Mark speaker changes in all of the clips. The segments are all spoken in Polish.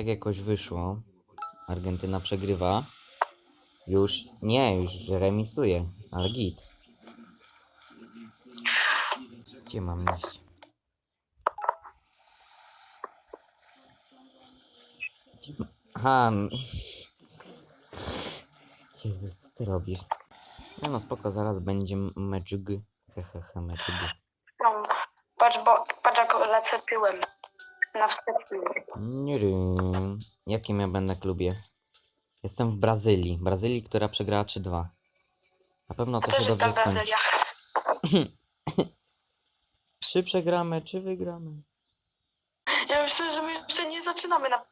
Speaker 1: Tak jakoś wyszło. Argentyna przegrywa. Już nie, już remisuje, ale git. Gdzie mam iść? Aha. Jezus, co ty robisz? No no spoko, zaraz będzie mecz G. Hehehe, mecz G.
Speaker 2: No, patrz, bo, patrz jak lecę tyłem. Na wstępnym.
Speaker 1: Nie wiem. Jakim ja będę klubie? Jestem w Brazylii. Brazylii, która przegrała 3-2. Na pewno to się dobrze skończy.
Speaker 2: Brazylia.
Speaker 1: Czy przegramy, czy wygramy?
Speaker 2: Ja myślę, że my jeszcze nie zaczynamy na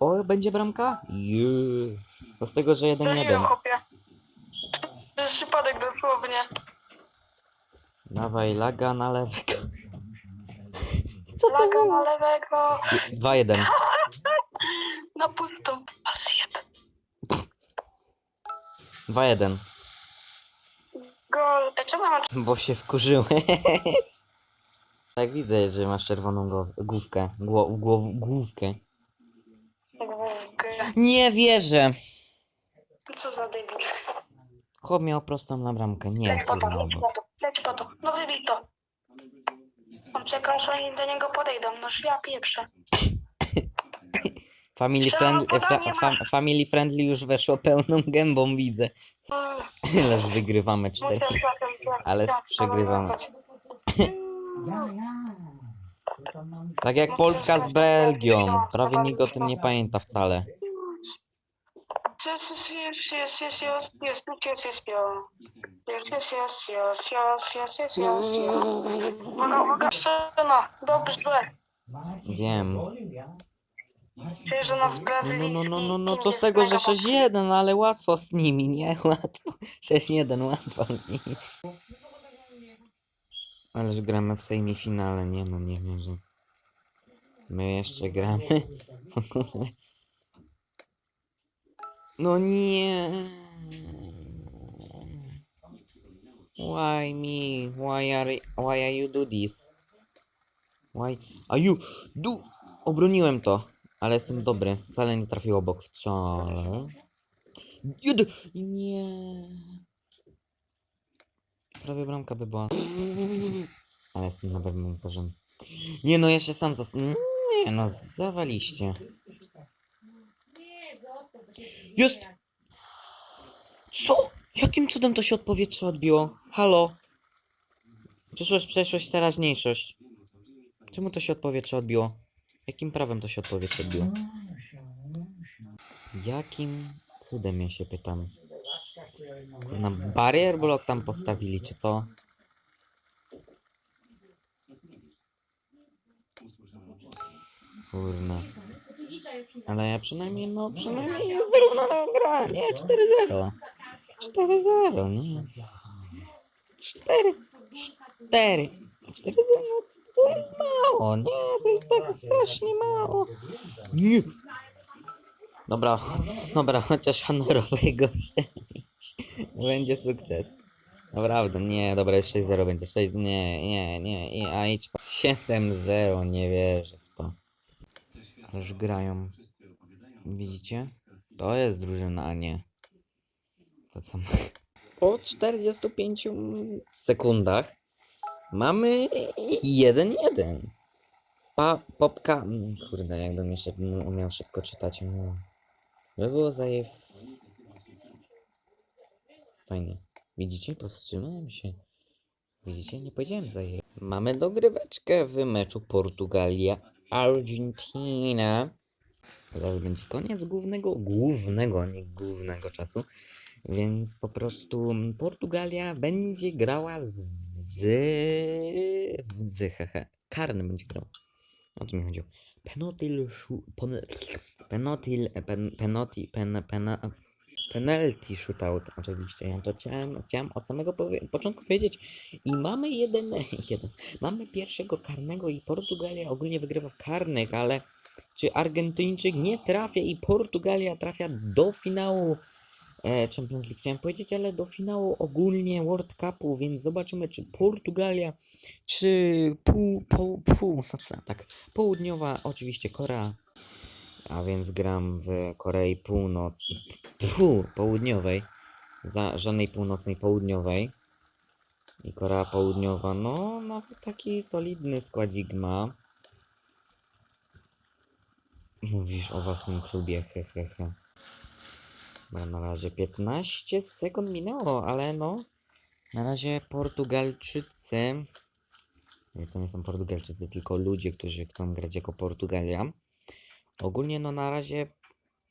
Speaker 1: O, będzie bramka? Jeee. To z tego, że 1-1.
Speaker 2: chłopie. To jest przypadek dosłownie.
Speaker 1: Dawaj, laga na lewego. Co to
Speaker 2: Laga
Speaker 1: było?
Speaker 2: na lewego.
Speaker 1: 2-1.
Speaker 2: Na pustą. A zjeb.
Speaker 1: 2-1.
Speaker 2: Gol. E, czemu ja mam
Speaker 1: Bo się wkurzyłeś. Tak widzę, że masz czerwoną głow- główkę. Gło, gło, główkę.
Speaker 2: główkę?
Speaker 1: Nie wierzę.
Speaker 2: Co za debil.
Speaker 1: Chłop miał prostą na bramkę. Nie,
Speaker 2: Leć po to,
Speaker 1: kurwa.
Speaker 2: leć po to, leć po to. No wybij to. On czeka, że oni do niego podejdą. Noż ja pieprzę.
Speaker 1: Family, friend, fra, fam, family friendly już weszło pełną gębą, widzę.
Speaker 2: Mm,
Speaker 1: Ależ wygrywamy 4.
Speaker 2: musiał światłem,
Speaker 1: Ale przegrywamy. Tak jak Polska z Belgią. Prawie nikt o tym nie pamięta wcale.
Speaker 2: Yes, yes, yes, yes, yes, yes, yes, yes, yes, yes, yes, yes, yes, yes, yes, yes, yes, yes. Uwaga, uwaga, szczena. Dobrze.
Speaker 1: Wiem.
Speaker 2: Przecież do nas
Speaker 1: No,
Speaker 2: Brazylii.
Speaker 1: no, no, no, no, co z tego, że 6-1, ale łatwo z nimi, nie? Łatwo. 6-1, łatwo z nimi. Ależ gramy w semifinale, nie no, nie wiem, że... My jeszcze gramy. W ogóle. No nie. Why me? Why are, why are you do this? Why are you do? Obroniłem to, ale jestem dobry. Wcale nie trafił obok wcale. Jed... Nie. Prawie bramka by była. Ale jestem na pewnym poziomie. Nie no, ja się sam zas... Nie no, zawaliście. Jest! Co? Jakim cudem to się od powietrza odbiło? Halo? Przyszłość, przeszłość, teraźniejszość. Czemu to się od odbiło? Jakim prawem to się od odbiło? Jakim cudem ja się pytam? Na barier blok tam postawili, czy co? Kurna. Ale ja przynajmniej, no przynajmniej jest wyrównana gra, nie? 4-0. 4-0, nie? 4. 4. 4-0, no to, to jest mało, nie? To jest tak strasznie mało. Nie. Dobra, dobra, chociaż honorowego. Będzie sukces. Naprawdę, nie, dobra, już 6-0 będzie. 6, nie, nie, nie, nie, a idź. pa- 7-0, nie wierzę w to. Ależ grają. Widzicie? To jest drużyna, a nie. To co? Po 45 sekundach mamy 1-1. Pa, popka. mm, Kurde, jakbym jeszcze umiał szybko czytać. No. By było zaje. Fajnie. Widzicie? Powstrzymałem się. Widzicie? Nie powiedziałem zaje. Mamy dogryweczkę w meczu Portugalia-Argentina. Zaraz będzie koniec głównego, głównego, nie głównego czasu. Więc po prostu Portugalia będzie grała z. z. hehe. Karny będzie grał. O co mi chodziło? Penotil. shu- pon- Penotil. Pen, penoti. Pen, pena, penalty shootout, oczywiście. Ja to chciałem, chciałem od samego początku powiedzieć. I mamy jeden, jeden. Mamy pierwszego karnego i Portugalia ogólnie wygrywa w karnych, ale czy Argentyńczyk nie trafia i Portugalia trafia do finału Champions League, chciałem powiedzieć, ale do finału ogólnie World Cupu, więc zobaczymy, czy Portugalia, czy pół, pół, pół, no tak, południowa, oczywiście Korea a więc gram w Korei Północnej, Fu, Południowej, za żadnej północnej, południowej. I Korea Południowa, no, nawet taki solidny składzik ma. Mówisz o własnym klubie, hehehe. He, he. Dobra, na razie 15 sekund minęło, ale no, na razie Portugalczycy, to nie są Portugalczycy, tylko ludzie, którzy chcą grać jako Portugalia. Ogólnie no na razie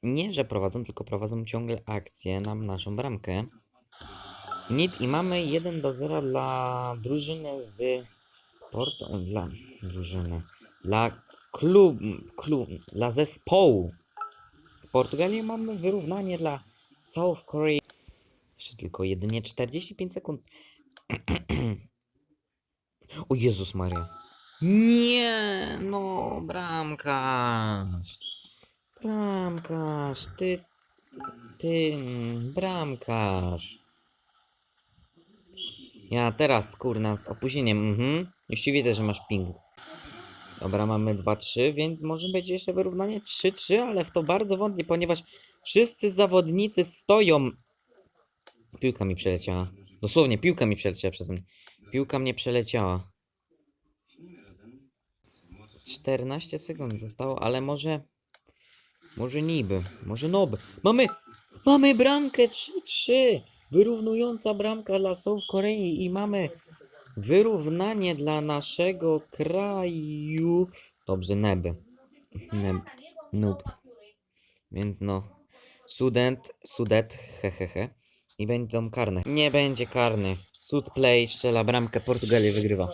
Speaker 1: nie, że prowadzą, tylko prowadzą ciągle akcję na naszą bramkę. Nic i mamy 1 do 0 dla drużyny z Porto, dla drużyny, dla klub, klub, dla zespołu z Portugalii mamy wyrównanie dla South Korea. Jeszcze tylko jedynie 45 sekund. o Jezus Maria. Nie, no, bramkarz. Bramkarz, ty, ty, bramkarz. Ja teraz, kurna, z opóźnieniem, mhm. Ci widzę, że masz ping. Dobra, mamy 2-3, więc może będzie jeszcze wyrównanie 3-3, ale w to bardzo wątpię, ponieważ wszyscy zawodnicy stoją. Piłka mi przeleciała. Dosłownie, piłka mi przeleciała przez mnie. Piłka mnie przeleciała. 14 sekund zostało, ale może. Może niby, może nob. Mamy! Mamy bramkę 3-3! Wyrównująca bramka dla South Korei i mamy wyrównanie dla naszego kraju. Dobrze, neby. Neb. Noob. Więc no. Student, sudet, hehehe. I będą karne. Nie będzie karny. Sud play, strzela bramkę, Portugalia wygrywa.